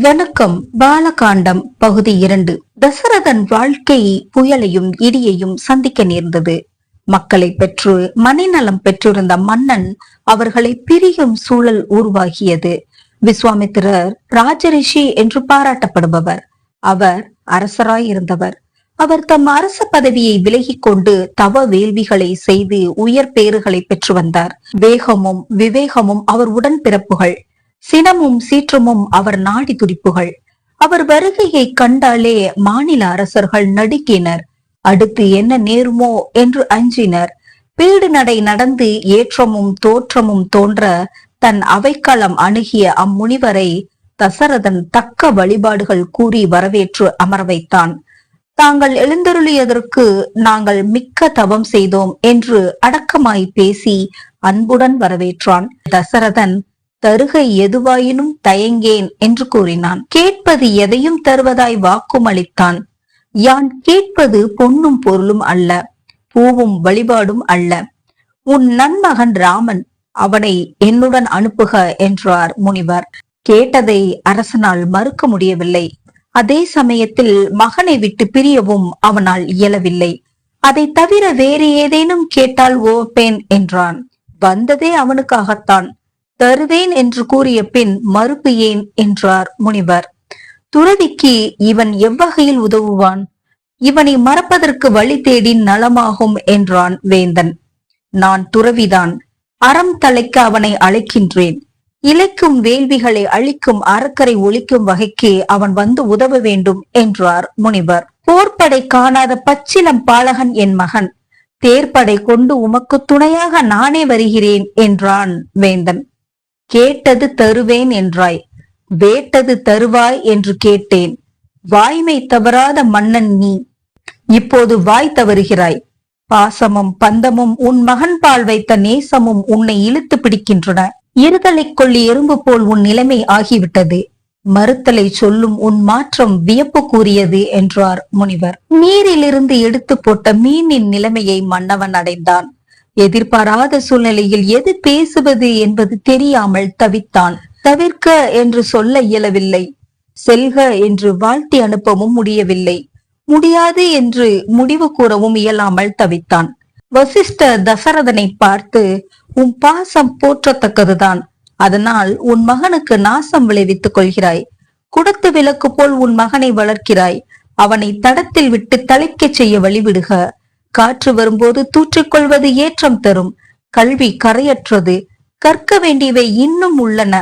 வணக்கம். பாலகாண்டம் பகுதி இரண்டு. தசரதன் வாழ்க்கை புயலையும் இடியையும் சந்திக்க நேர்ந்தது. மக்களை பெற்று மனைநலம் பெற்றிருந்த மன்னன் அவர்களை பிரியும் சூழல் உருவாகியது. விஸ்வாமித்திரர் ராஜரிஷி என்று பாராட்டப்படுபவர். அவர் அரசராய் இருந்தவர் அவர் தம் அரச பதவியை விலகிக் கொண்டு தவ வேள்விகளை செய்து உயர் பேறுகளை பெற்று வந்தார். வேகமும் விவேகமும் அவர் உடன் பிறப்புகள். சினமும் சீற்றமும் அவர் நாடி துடிப்புகள். அவர் வருகையை கண்டாலே மாநில அரசர்கள் நடுக்கினர் அடுத்து என்ன நேருமோ என்று அஞ்சினர். பீடு நடை நடந்து ஏற்றமும் தோற்றமும் தோன்ற தன் அவைக்களம் அணுகிய அம்முனிவரை தசரதன் தக்க வழிபாடுகள் கூறி வரவேற்று அமர வைத்தான். தாங்கள் எழுந்தருளியதற்கு நாங்கள் மிக்க தவம் செய்தோம் என்று அடக்கமாய் பேசி அன்புடன் வரவேற்றான். தசரதன் தருகை எதுவாயினும் தயங்கேன் என்று கூறினான். கேட்பது எதையும் தருவதாய் வாக்குமளித்தான். யான் கேட்பது பொன்னும் பொருளும் அல்ல பூவும் வழிபாடும் அல்ல. உன் நன்மகன் ராமன் அவனை என்னுடன் அனுப்புக என்றார் முனிவர். கேட்டதை அரசனால் மறுக்க முடியவில்லை. அதே சமயத்தில் மகனை விட்டு பிரியவும் அவனால் இயலவில்லை. அதை தவிர வேறு ஏதேனும் கேட்டால் ஓப்பேன் என்றான். வந்ததே அவனுக்காகத்தான். தருவேன் என்று கூறிய பின் மறுப்பு ஏன் என்றார் முனிவர். துறவிக்கு இவன் எவ்வகையில் உதவுவான்? இவனை மறப்பதற்கு வழி தேடி நலமாகும் என்றான் வேந்தன். நான் துறவிதான். அறம் தலைக்க அவனை அழைக்கின்றேன். இழைக்கும் வேள்விகளை அழிக்கும் அறக்கரை ஒழிக்கும் வகைக்கு அவன் வந்து உதவ வேண்டும் என்றார் முனிவர். போர்ப்படை காணாத பச்சிலம் பாலகன் என் மகன். தேர்ப்படை கொண்டு உமக்கு துணையாக நானே வருகிறேன் என்றான் வேந்தன். கேட்டது தருவேன் என்றாய். வேட்டது தருவாய் என்று கேட்டேன். வாய்மை தவறாத மன்னன் நீ. இப்போது வாய் தவறுகிறாய். பாசமும் பந்தமும் உன் மகன் பால் வைத்த நேசமும் உன்னை இழுத்து பிடிக்கின்றன. இருதலை கொள்ளி எறும்பு போல் உன் நிலைமை ஆகிவிட்டது. மறுத்தலை சொல்லும் உன் மாற்றம் வியப்பு கூறியது என்றார் முனிவர். நீரிலிருந்து எடுத்து போட்ட மீனின் நிலைமையை மன்னவன் அடைந்தான். எதிர்பாராத சூழ்நிலையில் எது பேசுவது என்பது தெரியாமல் தவித்தான். தவிர்க்க என்று சொல்ல இயலவில்லை. செல்க என்று வாழ்த்தி அனுப்பவும் முடியவில்லை. முடியாது என்று முடிவு கூறவும் இயலாமல் தவித்தான். வசிஷ்டர் தசரதனை பார்த்து உன் பாசம் போற்றத்தக்கதுதான். அதனால் உன் மகனுக்கு நாசம் விளைவித்துக் கொள்கிறாய். குடத்து விளக்கு போல் உன் மகனை வளர்க்கிறாய். அவனை தடத்தில் விட்டு தலைக்கச் செய்ய வழிவிடுக. காற்று வரும்போது தூற்றிக்கொள்வது ஏற்றம் தரும். கல்வி கரையற்றது. கற்க வேண்டியவை இன்னும் உள்ளன.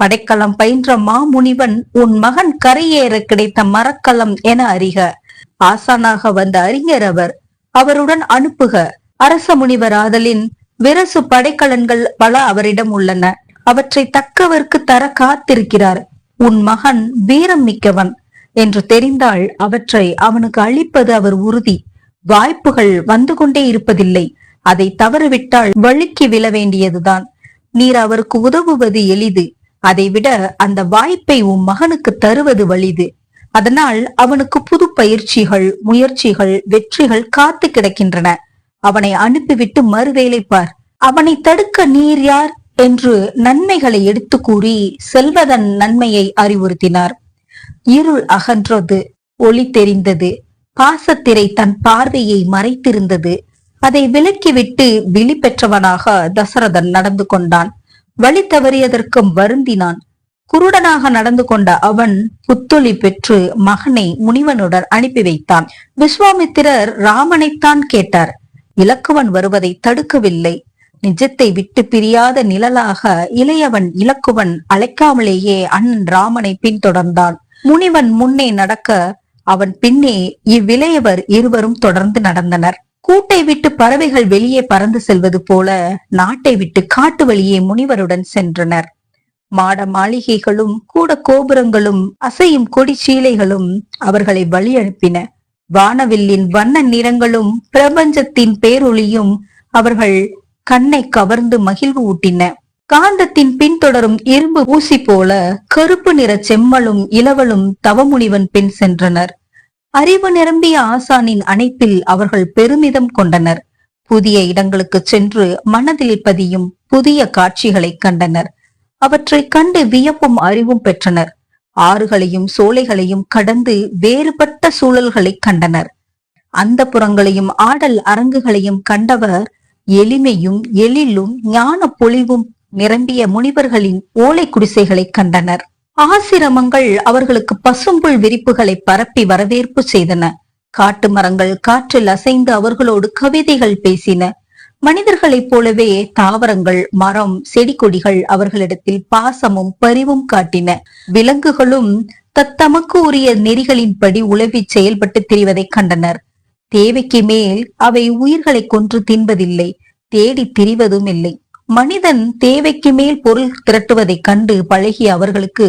படைக்கலம் பயின்ற மாமுனிவன் உன் மகன் கரையேற கிடைத்த மரக்கலம் என அறிக. ஆசானாக வந்த அறிஞர் அவர் அவருடன் அனுப்புக. அரச முனிவர் ஆதலின் விரசு படைக்கலன்கள் பல அவரிடம் உள்ளன. அவற்றை தக்கவர்க்கு தர காத்திருக்கிறார். உன் மகன் வீரம் மிக்கவன் என்று தெரிந்தால் அவற்றை அவனுக்கு அளிப்பது அவர் உறுதி. வாய்ப்புகள் வந்து கொண்டே இருப்பதில்லை. அதை தவறுவிட்டால் வழுக்கி விழ வேண்டியதுதான். நீர் அவருக்கு உதவுவது எளிது. அதைவிட அந்த வாய்ப்பை உன் மகனுக்கு தருவது வலிது. அதனால் அவனுக்கு புது பயிற்சிகள் முயற்சிகள் வெற்றிகள் காத்து கிடக்கின்றன. அவனை அனுப்பிவிட்டு மறுவேலை பார். அவனை தடுக்க நீர் யார்? என்று நன்மைகளை எடுத்து கூறி செல்வதன் நன்மையை அறிவுறுத்தினார். இருள் அகன்றது ஒளி தெரிந்தது. பாசத்திரை தன் பார்வையை மறைத்திருந்தது. அதை விலக்கிவிட்டு விழி பெற்றவனாக தசரதன் நடந்து கொண்டான். வழி தவறியதற்கும் வருந்தினான். குருடனாக நடந்து கொண்ட அவன் புத்தொளி பெற்று மகனை முனிவனுடன் அனுப்பி வைத்தான். விஸ்வாமித்திரர் ராமனைத்தான் கேட்டார். இலக்குவன் வருவதை தடுக்கவில்லை. நிஜத்தை விட்டு பிரியாத நிழலாக இளையவன் இலக்குவன் அழைக்காமலேயே அண்ணன் ராமனை பின்தொடர்ந்தான். முனிவன் முன்னே நடக்க அவன் பின்னே இவ்விளையவர் இருவரும் தொடர்ந்து நடந்தனர். கூட்டை விட்டு பறவைகள் வெளியே பறந்து செல்வது போல நாட்டை விட்டு காட்டு வழியே முனிவருடன் சென்றனர். மாட மாளிகைகளும் கூட கோபுரங்களும் அசையும் கொடி சீலைகளும் அவர்களை வழி அனுப்பின வானவில்லின் வண்ண நிறங்களும் பிரபஞ்சத்தின் பேரொளியும் அவர்கள் கண்ணை கவர்ந்து மகிழ்வு ஊட்டின. காந்தத்தின் பின்தொடரும் இரும்பு ஊசி போல கருப்பு நிற செம்மலும் இளவலும் தவமுனிவன் பின் சென்றனர். அறிவு நிரம்பிய ஆசானின் அணைப்பில் அவர்கள் பெருமிதம் கொண்டனர். புதிய இடங்களுக்கு சென்று மனதில் பதியும் புதிய காட்சிகளை கண்டனர். அவற்றை கண்டு வியப்பும் அறிவும் பெற்றனர். ஆறுகளையும் சோலைகளையும் கடந்து வேறுபட்ட சூழல்களை கண்டனர். அந்த புறங்களையும் ஆடல் அரங்குகளையும் கண்டவர் எளிமையும் எழிலும் ஞான பொலிவும் நிரம்பிய முனிவர்களின் ஓலை குடிசைகளை கண்டனர். ஆசிரமங்கள் அவர்களுக்கு பசும்புல் விரிப்புகளை பரப்பி வரவேற்பு செய்தன. காட்டு மரங்கள் காற்றில் அசைந்து அவர்களோடு கவிதைகள் பேசின. மனிதர்களைப் போலவே தாவரங்கள் மரம் செடி கொடிகள் அவர்களிடத்தில் பாசமும் பரிவும் காட்டின. விலங்குகளும் தத்தமக்கு உரிய நெறிகளின்படி உழவி செயல்பட்டு திரிவதைக் கண்டனர். தேவைக்கு மேல் அவை உயிர்களை கொன்று தின்பதில்லை தேடி திரிவதும் இல்லை மனிதன் தேவைக்கு மேல் பொருள் திரட்டுவதைக் கண்டு பழகிய அவர்களுக்கு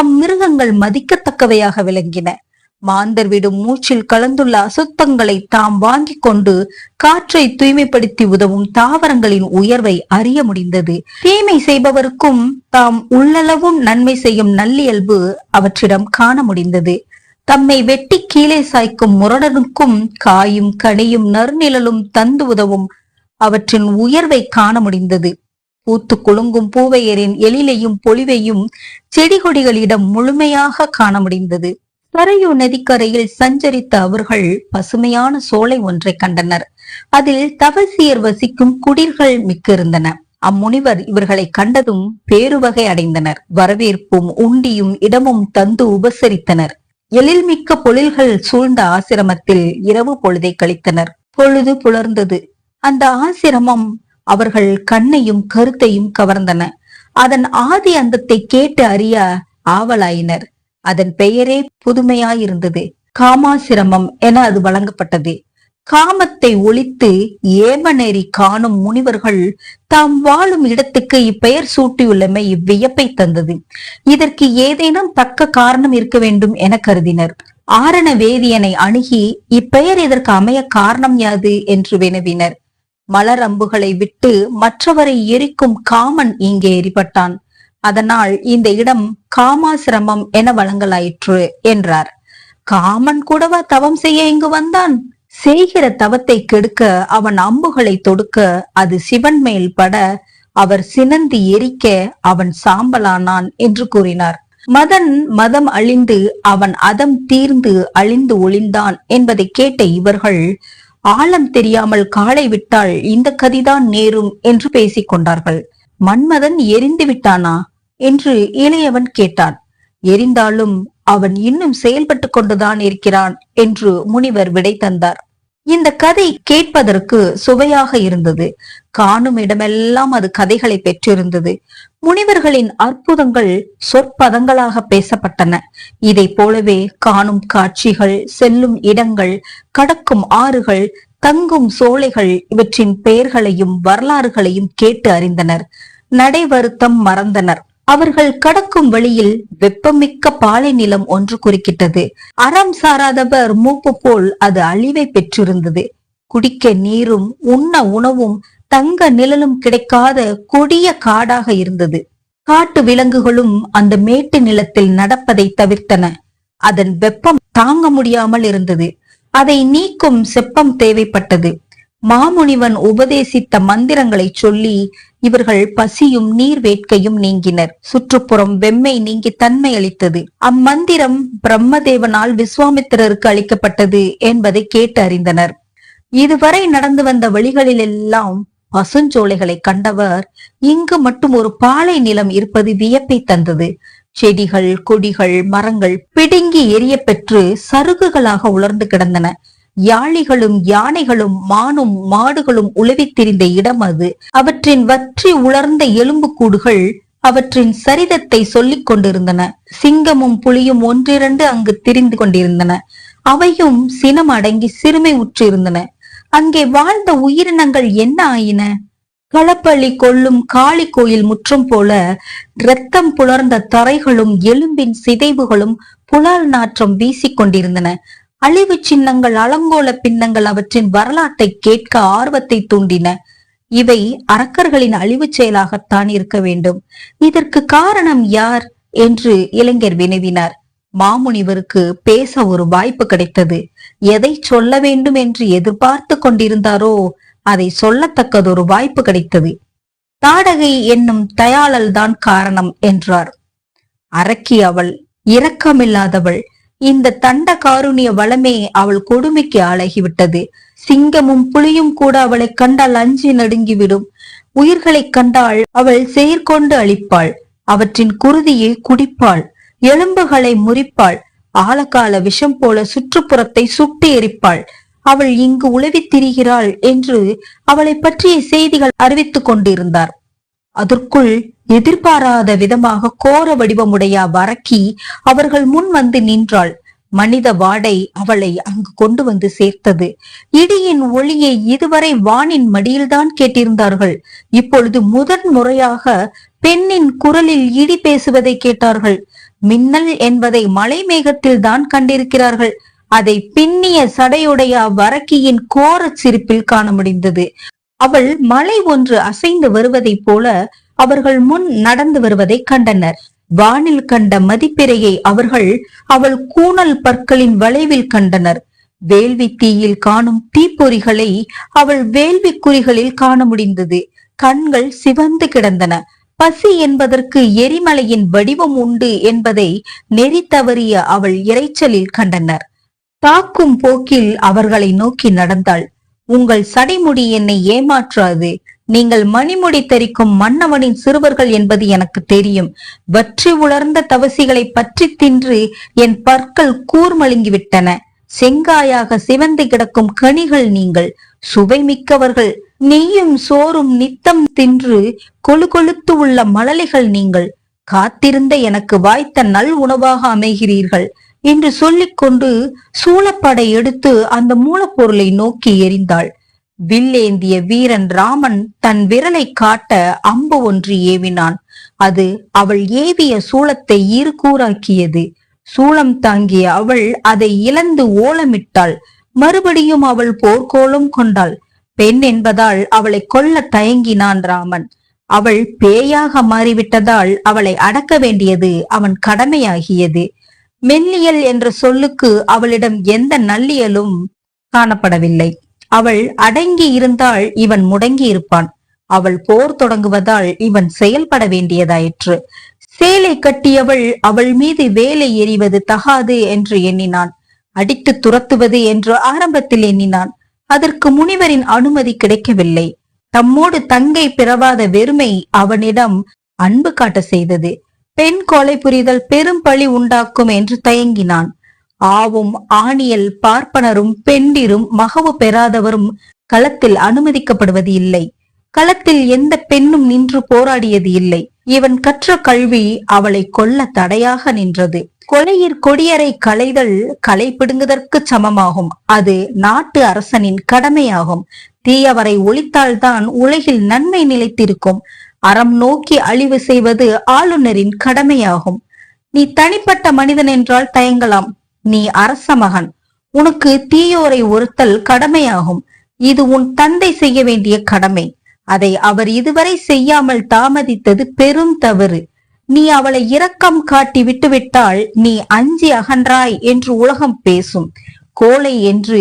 அம்மிருகங்கள் மதிக்கத்தக்கவையாக விளங்கின. மாந்தர் விடும் மூச்சில் கலந்துள்ள அசுத்தங்களை தாம் வாங்கிக் கொண்டு காற்றை தூய்மைப்படுத்தி உதவும் தாவரங்களின் உயர்வை அறிய முடிந்தது. தீமை செய்பவருக்கும் தாம் உள்ளளவும் நன்மை செய்யும் நல்லியல்பு அவற்றிடம் காண முடிந்தது. தம்மை வெட்டி கீழே சாய்க்கும் முரடனுக்கும் காயும் கனியும் நறுநிழலும் தந்து உதவும் அவற்றின் உயர்வை காண முடிந்தது. பூத்து குலுங்கும் பூவையரின் எழிலையும் பொலிவையும் செடி கொடிகளிடம் முழுமையாக காண முடிந்தது. சரையு நதிக்கரையில் சஞ்சரித்த அவர்கள் பசுமையான சோலை ஒன்றை கண்டனர். அதில் தவசியர் வசிக்கும் குடில்கள் மிக்கிருந்தன. அம்முனிவர் இவர்களை கண்டதும் பேருவகை அடைந்தனர். வரவேற்பும் உண்டியும் இடமும் தந்து உபசரித்தனர். எழில்மிக்க பொழில்கள் சூழ்ந்த ஆசிரமத்தில் இரவு பொழுதை கழித்தனர். பொழுது புலர்ந்தது. அந்த ஆசிரமம் அவர்கள் கண்ணையும் கருத்தையும் கவர்ந்தன. அதன் ஆதி அந்தத்தை கேட்டு அறிய ஆவலாயினர். அதன் பெயரே புதுமையாயிருந்தது. காமாசிரமம் என அது வழங்கப்பட்டது. காமத்தை ஒழித்து ஏமநெறி காணும் முனிவர்கள் தாம் வாழும் இடத்துக்கு இப்பெயர் சூட்டியுள்ளமை இவ்வியப்பை தந்தது. இதற்கு ஏதேனும் தக்க காரணம் இருக்க வேண்டும் என கருதினர். ஆரண வேதியனை அணுகி இப்பெயர் இதற்கு அமைய காரணம் யாது என்று வினவினர். மலர் அம்புகளை விட்டு மற்றவரை எரிக்கும் காமன் இங்கே எரிபட்டான். அதனால் இந்த இடம் காமாசிரமம் என வழங்கலாயிற்று என்றார். காமன் கூடவா தவம் செய்ய இங்கு வந்தான்? செய்கிற தவத்தை கெடுக்க அவன் அம்புகளை தொடுக்க அது சிவன் மேல் பட அவர் சினந்து எரிக்க அவன் சாம்பலானான் என்று கூறினார். மதன் மதம் அழிந்து அவன் அதம் தீர்ந்து அழிந்து ஒளிந்தான் என்பதை கேட்ட இவர்கள் ஆழம் தெரியாமல் காலை விட்டால் இந்த கதிதான் நேரும் என்று பேசிக் கொண்டார்கள். மன்மதன் எரிந்து விட்டானா? என்று இளையவன் கேட்டான். எரிந்தாலும் அவன் இன்னும் செயல்பட்டு கொண்டுதான் இருக்கிறான் என்று முனிவர் விடை தந்தார். இந்த கதை கேட்பதற்கு சுவையாக இருந்தது. காணும் இடமெல்லாம் அது கதைகளை பெற்றிருந்தது. முனிவர்களின் அற்புதங்கள் சொற்பதங்களாக பேசப்பட்டன. இதை போலவே காணும் காட்சிகள் செல்லும் இடங்கள் கடக்கும் ஆறுகள் தங்கும் சோலைகள் இவற்றின் பெயர்களையும் வரலாறுகளையும் கேட்டு அறிந்தனர். நடை வருத்தம் மறந்தனர். அவர்கள் கடக்கும் வழியில் வெப்பமிக்க பாலை நிலம் ஒன்று குறுக்கிட்டது. அறம் சாராதவர் மூப்பு போல் அது அழிவை பெற்றிருந்தது. குடிக்க நீரும் உண்ண உணவும் தங்க நிழலும் கிடைக்காத கொடிய காடாக இருந்தது. காட்டு விலங்குகளும் அந்த மேட்டு நிலத்தில் நடப்பதை தவிர்த்தன. அதன் வெப்பம் தாங்க முடியாமல் இருந்தது. அதை நீக்கும் செப்பம் தேவைப்பட்டது. மாமுனிவன் உபதேசித்த மந்திரங்களை சொல்லி இவர்கள் பசியும் நீர் வேட்கையும் நீங்கினர். சுற்றுப்புறம் வெம்மை நீங்கி தன்மை அளித்தது. அம்மந்திரம் பிரம்மதேவனால் விஸ்வாமித்திரருக்கு அளிக்கப்பட்டது என்பதை கேட்டு அறிந்தனர். இதுவரை நடந்து வந்த வழிகளிலெல்லாம் பசுஞ்சோலைகளை கண்டவர் இங்கு மட்டும் ஒரு பாலை நிலம் இருப்பது வியப்பை தந்தது. செடிகள் கொடிகள் மரங்கள் பிடுங்கி எரிய பெற்று சருகுகளாக உலர்ந்து கிடந்தன. யாழிகளும் யானைகளும் மானும் மாடுகளும் உழவித் திரிந்த இடம் அது. அவற்றின் வற்றி உலர்ந்த எலும்புக்கூடுகள் அவற்றின் சரிதத்தை சொல்லிக் கொண்டிருந்தன. சிங்கமும் புலியும் ஒன்றிரண்டு அங்கு திரிந்து கொண்டிருந்தன. அவையும் சினம் அடங்கி சிறுமை உற்றிருந்தன. அங்கே வாழ்ந்த உயிரினங்கள் என்ன ஆயின? களப்பள்ளி கொள்ளும் காளி கோயில் முற்றும் போல இரத்தம் புலர்ந்த தரைகளும் எலும்பின் சிதைவுகளும் புலால் நாற்றம் வீசிக் கொண்டிருந்தன. அழிவு சின்னங்கள் அலங்கோல பின்னங்கள் அவற்றின் வரலாற்றை கேட்க ஆர்வத்தை தூண்டின. இவை அரக்கர்களின் அழிவு செயலாகத்தான் இருக்க வேண்டும். இதற்கு காரணம் யார்? என்று இளைஞர் வினவினார். மாமுனிவருக்கு பேச ஒரு வாய்ப்பு கிடைத்தது. எதை சொல்ல வேண்டும் என்று எதிர்பார்த்து கொண்டிருந்தாரோ அதை சொல்லத்தக்கதொரு வாய்ப்பு கிடைத்தது. தாடகை என்னும் தயாளல் தான் காரணம் என்றார். அரக்கி அவள் இரக்கமில்லாதவள். இந்த தண்ட காருணிய வளமே அவள் கொடுமைக்கு ஆளாகிவிட்டது. சிங்கமும் புலியும் கூட அவளை கண்டால் அஞ்சி நடுங்கிவிடும். உயிர்களைக் கண்டால் அவள் செயற்கொண்டு அழிப்பாள். அவற்றின் குருதியை குடிப்பாள். எலும்புகளை முறிப்பாள். ஆழகால விஷம் போல சுற்றுப்புறத்தை சுட்டு எரிப்பாள். அவள் இங்கு உழவித் திரிகிறாள் என்று அவளை பற்றிய செய்திகள் அறிவித்துக் கொண்டிருந்தார். அதற்குள் எதிர்பாராத விதமாக கோர வடிவமுடைய வரக்கி அவர்கள் முன் வந்து நின்றாள். மனித வாடை அவளை அங்கு கொண்டு வந்து சேர்த்தது. இடியின் ஒளியை இதுவரை வானின் மடியில்தான் கேட்டிருந்தார்கள். இப்பொழுது முதன் முறையாக பெண்ணின் குரலில் இடி பேசுவதை கேட்டார்கள். மின்னல் என்பதை மலை மேகத்தில் தான் கண்டிருக்கிறார்கள். அதை பின்னிய சடையுடைய வரக்கியின் கோரச் சிரிப்பில் காண முடிந்தது. அவள் மலை ஒன்று அசைந்து வருவதைப் போல அவர்கள் முன் நடந்து வருவதை கண்டனர். வானில் கண்ட மதிப்பிரையை அவர்கள் அவள் கூணல் பற்களின் வளைவில் கண்டனர். வேள்வி தீயில் காணும் தீப்பொறிகளை அவள் வேள்வி குறிகளில் காண முடிந்தது. கண்கள் சிவந்து கிடந்தன. பசி என்பதற்கு எரிமலையின் வடிவம் உண்டு என்பதை நெறி தவறிய அவள் இரைச்சலில் கண்டனர். தாக்கும் போக்கில் அவர்களை நோக்கி நடந்தாள். உங்கள் சடைமுடி என்னை ஏமாற்றாது. நீங்கள் மணிமுடி தரிக்கும் மன்னவனின் சிறுவர்கள் என்பது எனக்கு தெரியும். வற்றி உலர்ந்த தவசிகளை பற்றி தின்று என் பற்கள் கூர்மழுங்கிவிட்டன. செங்காயாக சிவந்து கிடக்கும் கனிகள் நீங்கள் சுவை மிக்கவர்கள் நெய்யும் சோறும் நித்தம் தின்று கொழு கொழுத்து உள்ள மழலைகள் நீங்கள் காத்திருந்த எனக்கு வாய்த்த நல் உணவாக அமைகிறீர்கள். என்று சொல்லிக்கொண்டு சூளப்படை எடுத்து அந்த மூலப்பொருளை நோக்கி எறிந்தாள். வில்லேந்திய வீரன் ராமன் தன் விரலை காட்ட அம்பு ஒன்று ஏவினான். அது அவள் ஏவிய சூளத்தை இருகூறாக்கியது சூளம் தாங்கிய அவள் அதை இழந்து ஓலமிட்டாள். மறுபடியும் அவள் போர்க்கோளம் கொண்டாள். பெண் என்பதால் அவளை கொல்ல தயங்கினான் ராமன். அவள் பேயாக மாறிவிட்டதால் அவளை அடக்க வேண்டியது அவன் கடமையாகியது. மெல்லியல் என்ற சொல்லுக்கு அவளிடம் எந்த நல்லியலும் காணப்படவில்லை. அவள் அடங்கி இருந்தால் இவன் முடங்கி இருப்பான். அவள் போர் தொடங்குவதால் இவன் செயல்பட வேண்டியதாயிற்று. சேலை கட்டியவள் அவள் மீது வேலை எறிவது தகாது என்று எண்ணினான். அடித்து துரத்துவது என்று ஆரம்பத்தில் எண்ணினான். அதற்கு முனிவரின் அனுமதி கிடைக்கவில்லை. தம்மோடு தங்கை பிறவாத வெறுமை அவனிடம் அன்பு காட்ட செய்தது. பெண் கொலை புரிதல் பெரும் பழி உண்டாக்கும் என்று தயங்கினான். ஆவும் ஆணியல் பார்ப்பனரும் பெண்டிரும் மகவு பெறாதவரும் களத்தில் அனுமதிக்கப்படுவது இல்லை. களத்தில் எந்த பெண்ணும் நின்று போராடியது இல்லை. இவன் கற்ற கல்வி அவளை கொல்ல தடையாக நின்றது. கொலையிற் கொடியரை களைதல் களை பிடுங்குதற்கு சமமாகும். அது நாட்டு அரசனின் கடமையாகும். தீயவரை ஒழித்தால்தான் உலகில் நன்மை நிலைத்திருக்கும். அறம் நோக்கி அழிவு செய்வது ஆளுநரின் கடமையாகும். நீ தனிப்பட்ட மனிதன் என்றால் தயங்கலாம். நீ அரச மகன். உனக்கு தீயோரை ஒருத்தல் கடமையாகும். இது உன் தந்தை செய்ய வேண்டிய கடமை. அதை அவர் இதுவரை செய்யாமல் தாமதித்தது பெரும் தவறு. நீ அவளை இரக்கம் காட்டி விட்டுவிட்டால் நீ அஞ்சி அகன்றாய் என்று உலகம் பேசும். கோலை என்று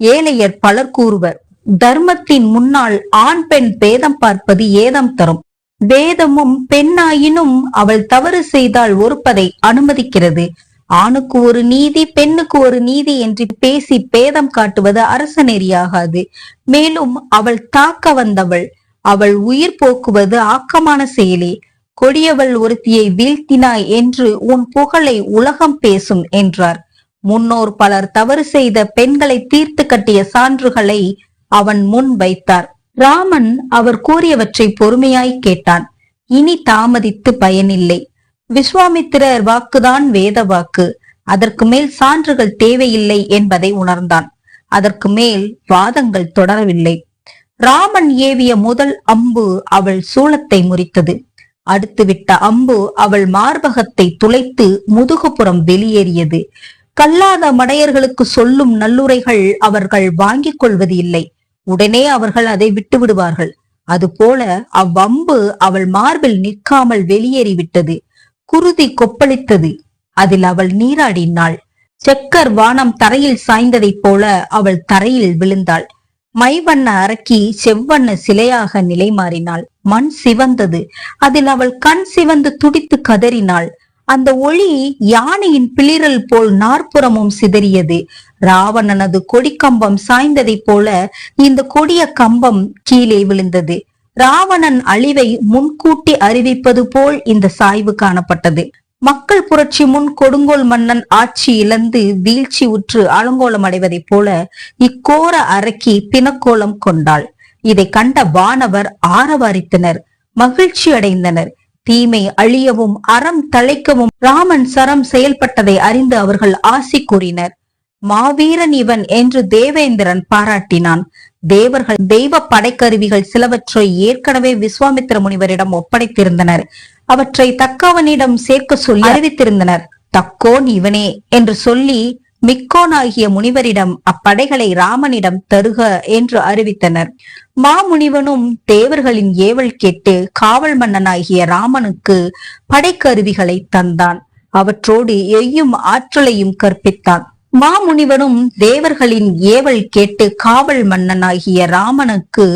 ஏழையர் பலர் கூறுவர். தர்மத்தின் முன்னால் ஆண் பெண் பேதம் பார்ப்பது ஏதம் தரும். வேதமும் பெண்ணாயினும் அவள் தவறு செய்தால் ஒருப்பதை அனுமதிக்கிறது. ஆணுக்கு ஒரு நீதி பெண்ணுக்கு ஒரு நீதி என்று பேசி பேதம் காட்டுவது அரச நெறியாகாது மேலும் அவள் தாக்க வந்தவள். அவள் உயிர் போக்குவது ஆக்கமான செயலே. கொடியவள் ஒருத்தியை வீழ்த்தினாய் என்று உன் புகழை உலகம் பேசும் என்றார். முன்னோர் பலர் தவறு செய்த பெண்களை தீர்த்து கட்டிய சான்றுகளை அவன் முன் வைத்தார். ராமன் அவர் கூறியவற்றை பொறுமையாய் கேட்டான். இனி தாமதித்து பயனில்லை. விஸ்வாமித்திரர் வாக்குதான் வேத வாக்கு. அதற்கு மேல் சான்றுகள் தேவையில்லை என்பதை உணர்ந்தான். அதற்கு மேல் வாதங்கள் தொடரவில்லை. ராமன் ஏவிய முதல் அம்பு அவள் சூளத்தை முறித்தது. அடுத்து விட்ட அம்பு அவள் மார்பகத்தை துளைத்து முதுகுப்புறம் வெளியேறியது. கல்லாத மடையர்களுக்கு சொல்லும் நல்லுரைகள் அவர்கள் வாங்கிக் கொள்வது இல்லை. உடனே அவர்கள் அதை விட்டு விடுவார்கள். அதுபோல அவ்வம்பு அவள் மார்பில் நிற்காமல் வெளியேறிவிட்டது குருதி கொப்பளித்தது. அதில் அவள் நீராடினாள். செக்கர் வானம் தரையில் சாய்ந்ததைப் போல அவள் தரையில் விழுந்தாள். மைவண்ண அரக்கி செவ்வண்ண சிலையாக நிலை மாறினாள் மண் சிவந்தது. அதில் அவள் கண் சிவந்து துடித்து கதறினாள். அந்த ஒளி யானையின் பிளிரல் போல் நாற்புறமும் சிதறியது. ராவணனது கொடிக்கம்பம் சாய்ந்ததைப் போல இந்த கொடிய கம்பம் கீழே விழுந்தது. ராவணன் அழிவை முன்கூட்டி அறிவிப்பது போல் இந்த சாய்வு காணப்பட்டது. மக்கள் புரட்சி முன் கொடுங்கோல் மன்னன் ஆட்சி இழந்து வீழ்ச்சி உற்று அலங்கோலம் அடைவதைப் போல இக்கோர அரக்கி பிணக்கோலம் கொண்டாள். இதை கண்ட வானவர் ஆரவாரித்தனர் மகிழ்ச்சி அடைந்தனர் தீமை அழியவும் அறம் தழைக்கவும் ராமன் சரம் செயல்பட்டதை அறிந்து அவர்கள் ஆசி கூறினர். மாவீரன் இவன் என்று தேவேந்திரன் பாராட்டினான். தேவர்கள் தெய்வ படைக்கருவிகள் சிலவற்றை ஏற்கனவே விஸ்வாமித்திர முனிவரிடம் ஒப்படைத்திருந்தனர். அவற்றை தக்கவனிடம் சேர்க்க சொல்லி அறிவித்திருந்தனர். தக்கோன் இவனே என்று சொல்லி மிக்கோனாகிய முனிவரிடம் அப்படைகளை ராமனிடம் தருக என்று அறிவித்தனர். மாமுனிவனும் தேவர்களின் ஏவல் கேட்டு காவல் மன்னனாகிய ராமனுக்கு படைக்கருவிகளை தந்தான். அவற்றோடு எய்யும் ஆற்றலையும் கற்பித்தான். மாமுனிவனும் தேவர்களின் ஏவல் கேட்டு காவல் மன்னனாகிய ராமனுக்கு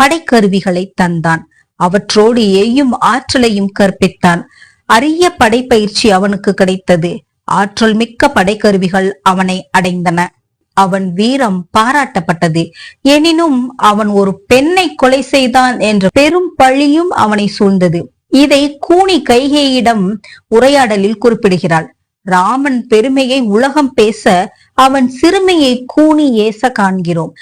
படைக்கருவிகளை தந்தான். அவற்றோடு எய்யும் ஆற்றலையும் கற்பித்தான். அரிய படைப்பயிற்சி அவனுக்கு கிடைத்தது. ஆற்றல் மிக்க படைக்கருவிகள் அவனை அடைந்தன. அவன் வீரம் பாராட்டப்பட்டது. எனினும் அவன் ஒரு பெண்ணை கொலை செய்தான் என்ற பெரும் பழியும் அவனை சூழ்ந்தது. இதை கூனி கைகேயிடம் உரையாடலில் குறிப்பிடுகிறாள். ராமன் பெருமையை உலகம் பேச அவன் சிறுமையை கூனி ஏச காண்கிறோம்.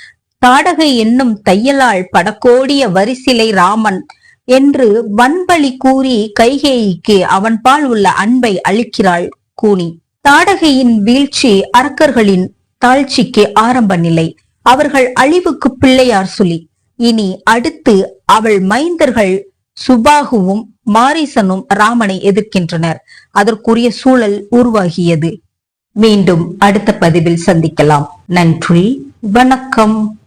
தாடகை என்னும் தையலால் படக்கோடிய வரிசிலை ராமன் என்று வன்பழி கூறி கைகேயிக்கு அவன் பால் உள்ள அன்பை அளிக்கிறாள். கூனி. தாடகையின் வீழ்ச்சி அரக்கர்களின் தாழ்ச்சிக்கு ஆரம்ப நிலை. அவர்கள் அழிவுக்கு பிள்ளையார் சொல்லி இனி அடுத்து அவள் மைந்தர்கள் சுபாகுவும் மாரிசனும் ராமனை எதிர்க்கின்றனர். அதற்குரிய சூழல் உருவாகியது. மீண்டும் அடுத்த பதிவில் சந்திக்கலாம். நன்றி. வணக்கம்.